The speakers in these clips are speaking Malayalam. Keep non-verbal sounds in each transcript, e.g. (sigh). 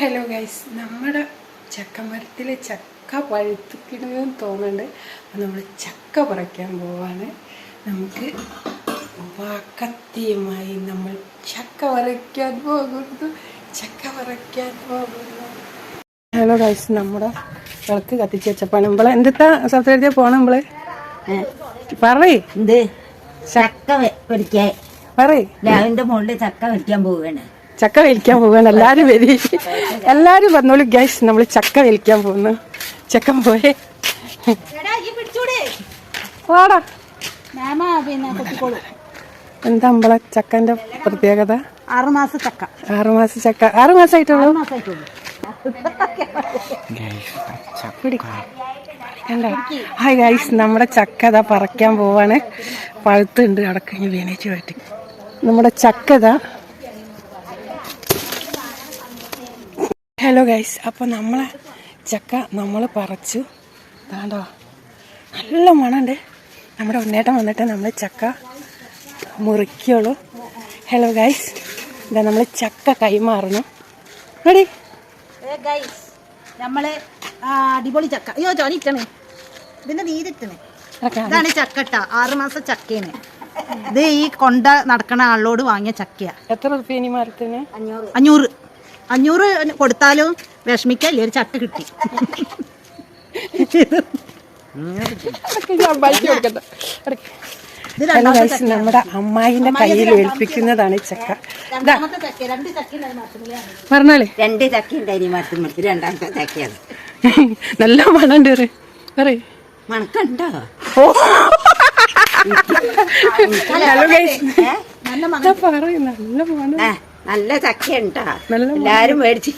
ഹലോ ഗൈസ് നമ്മുടെ ചക്കമരത്തിൽ ചക്ക പഴുത്തിക്കണമെന്ന് തോന്നുന്നുണ്ട്. അപ്പം നമ്മൾ ചക്ക പറിക്കാൻ പോവാണ്. നമുക്ക് വാക്കത്തിയുമായി നമ്മൾ ചക്ക പറിക്കാൻ പോകുന്നു. ചക്ക പറിക്കാൻ പോകുന്നു. ഹലോ ഗൈസ് നമ്മുടെ വിളക്ക് കത്തിച്ച് വെച്ചപ്പോൾ നമ്മളെ എന്തെത്താ സബ്സിഡിയാ പോണം നമ്മൾ പറയ്. എന്ത്? ചക്ക പറിക്കാൻ. പറയ്. ലാവിന്റെ മുകളിൽ ചക്ക വെക്കാൻ പോവുകയാണ് ചക്ക വലിക്കാൻ പോവാണ്. എല്ലാരും വരി. എല്ലാരും പറഞ്ഞോളൂ ഗ്യാസ് നമ്മൾ ചക്ക വലിക്കാൻ പോകുന്നു ചക്ക പോയേ. വാടാ. എന്താ നമ്മളെ ചക്കന്റെ പ്രത്യേകത? ചക്ക. ആറുമാസ ചക്ക. ആറു മാസമായിട്ടുള്ളൂ മാസമായിട്ടുള്ളൂ കണ്ടോ? ഹായ് ഗൈസ് നമ്മുടെ ചക്ക ഇതാ പറിക്കാൻ പോവാണ്. പഴുത്തുണ്ട്. അടക്കഞ്ഞ് വേനേച്ച് പറ്റി നമ്മുടെ ചക്ക ഇതാ ഹലോ ഗൈസ് അപ്പോൾ നമ്മളെ ചക്ക നമ്മൾ പറിച്ചു. താണ്ടോ നല്ല മണമുണ്ട് നമ്മുടെ ഉണ്ണേട്ടം വന്നിട്ട് നമ്മൾ ചക്ക മുറിക്കുള്ളൂ. ഹലോ ഗൈസ് ഇതാ നമ്മൾ ചക്ക കൈമാറണം റെഡി? ഗൈസ് നമ്മൾ അടിപൊളി ചക്ക. അയ്യോ ചോനിട്ടണേ ഇതിന്റെ നീരിട്ടണേ ഇതാണ് ചക്കട്ട ആറ് മാസം ചക്കേന് ഇത് ഈ കൊണ്ട നടക്കണ ആളോട് വാങ്ങിയ ചക്കയാ. എത്ര റുപ്യ അഞ്ഞൂറ്. അഞ്ഞൂറ്. അഞ്ഞൂറ് കൊടുത്താലും വിഷമിക്കല്ലേ? ഒരു ചട്ട കിട്ടി. നമ്മുടെ അമ്മായിന്റെ കയ്യിൽ ഏൽപ്പിക്കുന്നതാണ് ഈ ചക്ക. പറഞ്ഞാലേ. രണ്ട് ചക്ക അരി മരത്തിൽ രണ്ടാമത്തെ ചക്കയാണ്. നല്ല മണുണ്ട് പറ പറയ്. മണക്കണ്ടോ? നല്ല മണ നല്ല മണം നല്ല ചക്കയുണ്ടാ. എല്ലാരും മേടിച്ച്.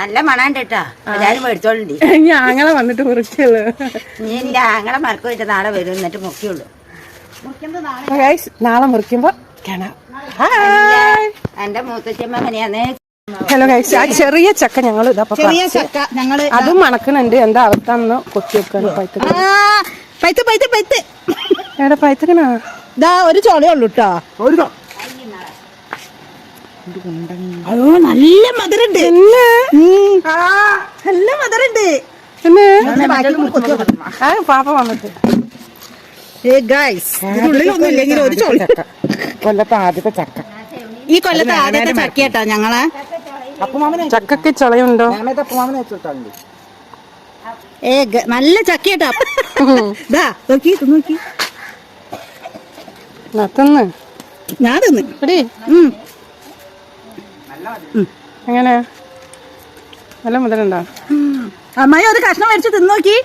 നല്ല മണാണ്ട് കേട്ടാ. എല്ലാരും മേടിച്ചോളുണ്ട്. ഞങ്ങളെ വന്നിട്ട് മുറിക്കുള്ളൂ. നീ ഇല്ല ഞങ്ങളെ മറക്കു വെച്ച നാളെ വരും എന്നിട്ട് മുക്കിയുള്ളു നാളെ മുറിക്കുമ്പോ കാണാം. എന്റെ മൂത്തച്ഛമ്മ അങ്ങനെയാന്ന് ഹലോ ഗൈസ് ആ ചെറിയ ചക്ക ഞങ്ങൾ ചെറിയ ചക്ക അതും മണക്കണുണ്ട് എന്താ അവസ്ഥ കൊത്തി വെക്കാണ് ആ, പൈത്ത് പൈത്ത് പൈത്ത്. എവിടെ പൈത്തക്കനാ? ഇതാ ഒരു ചോളയേ ഉള്ളൂ കേട്ടോ അതോ നല്ല മധുരണ്ട്. നല്ല മധുരണ്ട്. പാപ്പ വന്നിട്ട്. ഏ ഗൈസ് ഇല്ലെങ്കിൽ ഒരു ചോള. കൊല്ലത്തെ ആദ്യത്തെ ചക്ക. ഈ കൊല്ലത്തെ ആദ്യത്തെ ചക്കയാട്ടാ ഞങ്ങളെ. ചക്കക്ക് ചുളയുണ്ടോ? ഏ നല്ല ചക്ക (laughs) ദാ നോക്കി നോക്കി. നത്തന്ന് ഞാൻ തിന്ന് എടി. എങ്ങനെ നല്ല മുതലുണ്ടോ. അമ്മായി ഒരു കഷ്ണം മേടിച്ച് തിന്ന് നോക്കി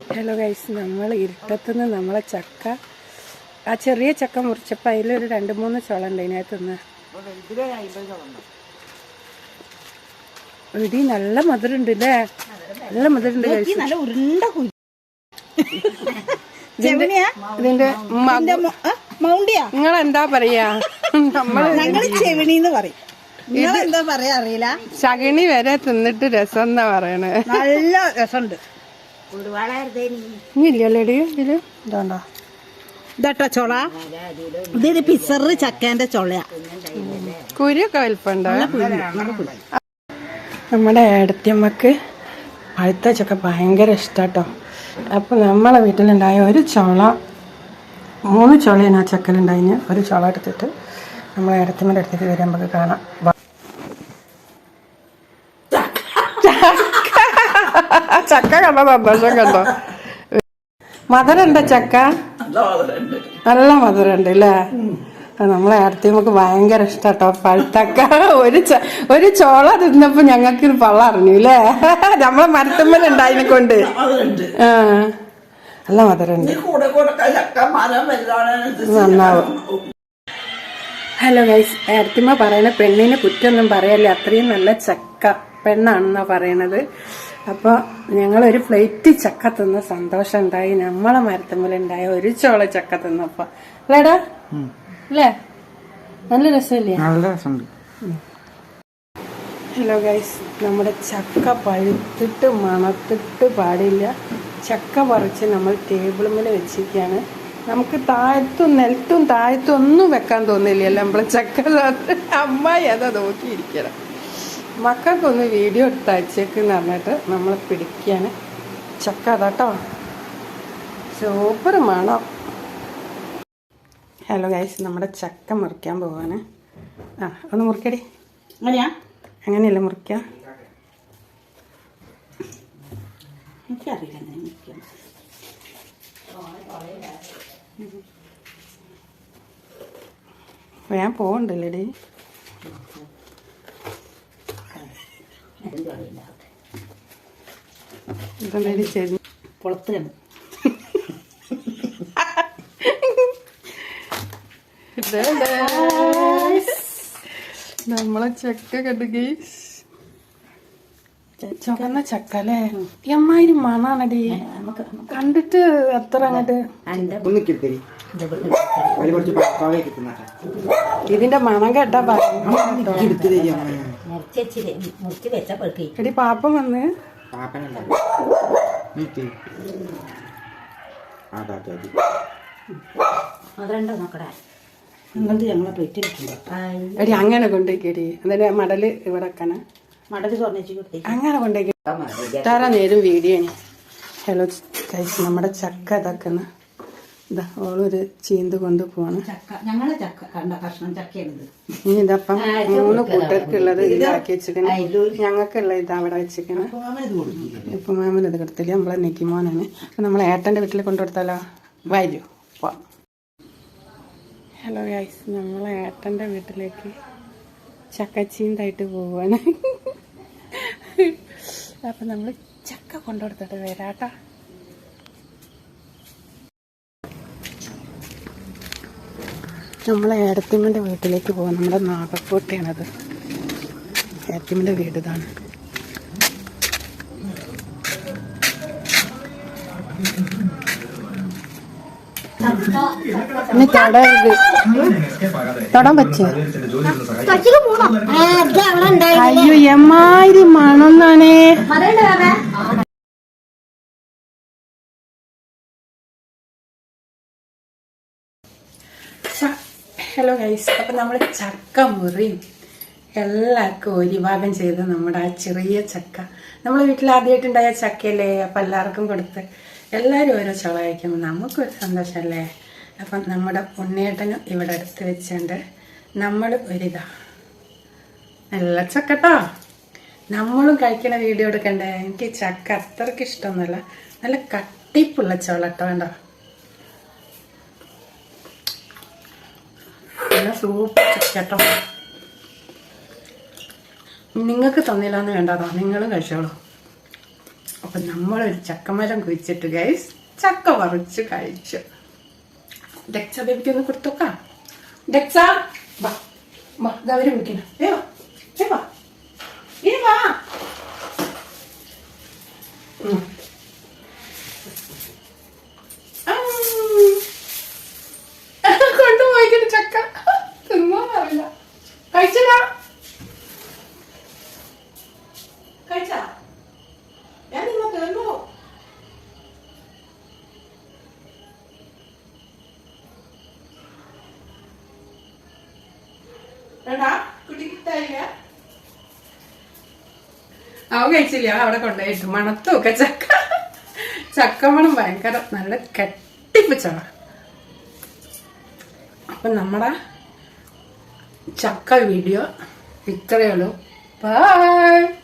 ഹലോ ഗൈസ് നമ്മൾ ഇരുട്ടത്തുനിന്ന് നമ്മളെ ചക്ക ആ ചെറിയ ചക്ക മുറിച്ചപ്പോൾ അതിലൊരു രണ്ട് മൂന്ന് ചോളം ഉണ്ട് അതിനകത്തുനിന്ന് ഇടി നല്ല മധുരമുണ്ട് അല്ലേ നല്ല മധുരമുണ്ട് നല്ല ഉരുണ്ട ഇതിന്റെ നിങ്ങൾ എന്താ പറയാ? നമ്മൾ ചെവിണിന്ന് പറയും. എന്താ പറയാ അറിയില്ല? ശകിണി വരെ തിന്നിട്ട് രസം എന്നാ പറയണേ. നല്ല രസമുണ്ട്. ഇല്ലല്ലേടി ഇതിൽ? ഇതാണ്ടോ? ഇതാട്ടോ ചൊള? ഇതൊരു പിസറ് ചക്കേന്റെ ചൊളയാ. കുരിയൊക്കെ വലിപ്പുണ്ടോ നമ്മുടെ ഏടത്തിയമ്മക്ക് പഴുത്ത ചക്ക ഭയങ്കര ഇഷ്ടാട്ടോ. അപ്പൊ നമ്മളെ വീട്ടിലുണ്ടായ ഒരു ചോള മൂന്ന് ചോളയാണ് ആ ചക്കലുണ്ടായിന്. ഒരു ചോള എടുത്തിട്ട് നമ്മൾ ഏടത്തിയമ്മയുടെ അടുത്തേക്ക് വരാൻ നമുക്ക് കാണാം. ചക്ക കണ്ട സന്തോഷം കണ്ടോ മധുരണ്ട ചക്ക? നല്ല മധുരണ്ട് അല്ലേ? നമ്മളെ അടുത്ത് നമുക്ക് ഭയങ്കര ഇഷ്ടാട്ടോ. പഴുത്തക്ക ഒരു ഒരു ചോള തിന്നപ്പോ ഞങ്ങൾക്ക് പള്ളറിഞ്ഞു അല്ലേ നമ്മളെ മരത്തുമ്മലുണ്ടായതിനെ കൊണ്ട്. ആ. നല്ല മധുരണ്ട്. നന്നാവും. ഹലോ ഗൈസ് ഏർത്തിമ്മ പറയണ പെണ്ണിന് കുറ്റൊന്നും പറയല്ലേ? അത്രയും നല്ല ചക്ക പെണ്ണാണെന്നാ പറയണത്. അപ്പോൾ ഞങ്ങളൊരു പ്ലേറ്റ് ചക്ക തിന്ന സന്തോഷം ഉണ്ടായി. നമ്മളെ മരത്തുമ്മലുണ്ടായ ഒരു ചോള ചക്ക തിന്നപ്പോ. അല്ലേടാ? അല്ലേ? നല്ല രസമല്ലേ? നല്ല രസമുണ്ട്. ഹലോ ഗൈസ് നമ്മുടെ ചക്ക പഴുത്തിട്ട് മണത്തിട്ട് പാടില്ല. ചക്ക പറിച്ച് നമ്മൾ ടേബിൾ മേലെ വെച്ചിരിക്കുകയാണ്. നമുക്ക് താഴത്തും നെൽത്തും താഴത്തും ഒന്നും വെക്കാൻ തോന്നില്ലല്ലോ നമ്മളെ ചക്ക അമ്മായി അതാ നോക്കിയിരിക്കണം മക്കൾക്കൊന്ന് വീഡിയോ എടുത്ത് അയച്ചേക്കെന്ന് പറഞ്ഞിട്ട് നമ്മൾ പിടിക്കുകയാണ്. ചക്ക അതാട്ടോ. സൂപ്പർ മണം. ഹലോ ഗൈസ് നമ്മുടെ ചക്ക മുറിക്കാൻ പോവാണ്. ആ ഒന്ന് മുറിക്കടി. അങ്ങനെയാ? അങ്ങനെയല്ല മുറിക്കാം? എനിക്കറിയില്ല അങ്ങനെ നിൽക്കണം ഞാൻ പോകണ്ടല്ലേടി ഇതെന്താടി ചെയ്തു? പുളത്താണ് നമ്മളെ ചക്ക കണ്ടു ഗൈസ് ചുവന്ന ചക്ക അല്ലേ? എമ്മാതിരി മണാണടി. കണ്ടിട്ട് അത്ര അങ്ങോട്ട് ഇതിന്റെ മണം കേട്ടാ എടി പാപ്പം വന്ന്. അതാ നീട്ടി അതെ അതെ അതെ. അതുണ്ടോ നോക്കടാ. ഞങ്ങളെ പ്ലേറ്റ് എടി അങ്ങനെ കൊണ്ടേക്കടി അതിന്റെ മടൽ ഇവിടെ മടൽ കൊടുത്തേ. അങ്ങനെ കൊണ്ടേക്ക് ഇത്ര നേരം വീഡിയോ ഹലോ കഴിച്ച് നമ്മുടെ ചക്ക ഇതാക്കുന്ന. ഇതാ ഓളൊരു ചീന്ത് കൊണ്ട് പോവാണ്. ഇനി ഇതപ്പം മൂന്ന് കൂട്ടർക്കുള്ളത് ഇതാക്കി വെച്ചിരിക്കണ. ഞങ്ങൾക്കുള്ള ഇത് അവിടെ വെച്ചിരിക്കണ. ഇപ്പൊ മാമൻ ഇത് കൊടുത്തില്ല. നമ്മളെ നെക്കിമോനാണ്. അപ്പൊ നമ്മളെ ഏട്ടന്റെ വീട്ടിൽ കൊണ്ടുകൊടുത്താലോ? വരൂ. ഹലോ ഗൈസ് നമ്മൾ ഏട്ടന്റെ വീട്ടിലേക്ക് ചക്കച്ചീന്തായിട്ട് പോവാണ്. അപ്പൊ നമ്മൾ ചക്ക കൊണ്ടുകൊടുത്തിട്ട് വരാട്ടാ. നമ്മൾ ഏടത്തിമ്മന്റെ വീട്ടിലേക്ക് പോകാം നമ്മുടെ നാഗക്കോട്ടയാണത്. ഏടത്തിമ്മന്റെ വീട് ഇതാണ് ഇനി തൊടരുത് തൊടാൻ പറ്റോ അയ്യോ എമ്മാതിരി മണമെന്നാണേ ഹലോ ഗൈസ് അപ്പം നമ്മൾ ചക്ക മുറിയും എല്ലാവർക്കും ഒരു ഭാഗം ചെയ്ത് നമ്മുടെ ആ ചെറിയ ചക്ക. നമ്മൾ വീട്ടിൽ ആദ്യമായിട്ടുണ്ടായ ചക്കയല്ലേ? അപ്പം എല്ലാവർക്കും കൊടുത്ത് എല്ലാവരും ഓരോ ചുള കഴിക്കുമ്പോൾ നമുക്കൊരു സന്തോഷമല്ലേ? അപ്പം നമ്മുടെ പൊണ്ണേട്ടനും ഇവിടെ അടുത്ത് വെച്ചുണ്ട് നമ്മൾ ഒരിതാ നല്ല ചക്കട്ടോ? നമ്മളും കഴിക്കുന്ന വീഡിയോ എടുക്കണ്ടേ? എനിക്ക് ചക്ക അത്രയ്ക്ക് ഇഷ്ടമൊന്നുമല്ല. നല്ല കട്ടിപ്പുള്ള ചോളട്ടോ വേണ്ടോ നല്ല സൂപ്പർ ചക്കട്ടോ നിങ്ങൾക്ക് തന്നില്ല എന്ന് വേണ്ടതാ നിങ്ങളും കഴിച്ചോളൂ. അപ്പം നമ്മളൊരു ചക്കമരം കുഴിച്ചിട്ട് ഗൈസ് ചക്ക പറിച്ച് കഴിച്ചു. ഡെക്സ ബേബിക്ക് ഒന്ന് കൊടുത്തോക്കാം ഡെക്സ വാ വാ ഇതവര് വിളിക്കണം ഏ വാ. ഏ വാ ഏ വാ ഉം. ആ. കൊണ്ടുപോയിക്കിട്ട് ചക്ക തിന്നോന്നറിയില്ല കഴിച്ചടാ കഴിച്ചാ ഞാൻ നിങ്ങൾ തീർന്നു വേണ്ടാ കുട്ടിക്ക് തരില്ല അവൻ കഴിച്ചില്ല. അവിടെ കൊണ്ടുപോയിട്ട് മണത്തൊക്കെ ചക്ക. ചക്കമണം ഭയങ്കര. നല്ല കെട്ടിപ്പിച്ചവ. അപ്പം നമ്മുടെ ചക്ക വീഡിയോ ഇത്രയേ ഉള്ളൂ. ബൈ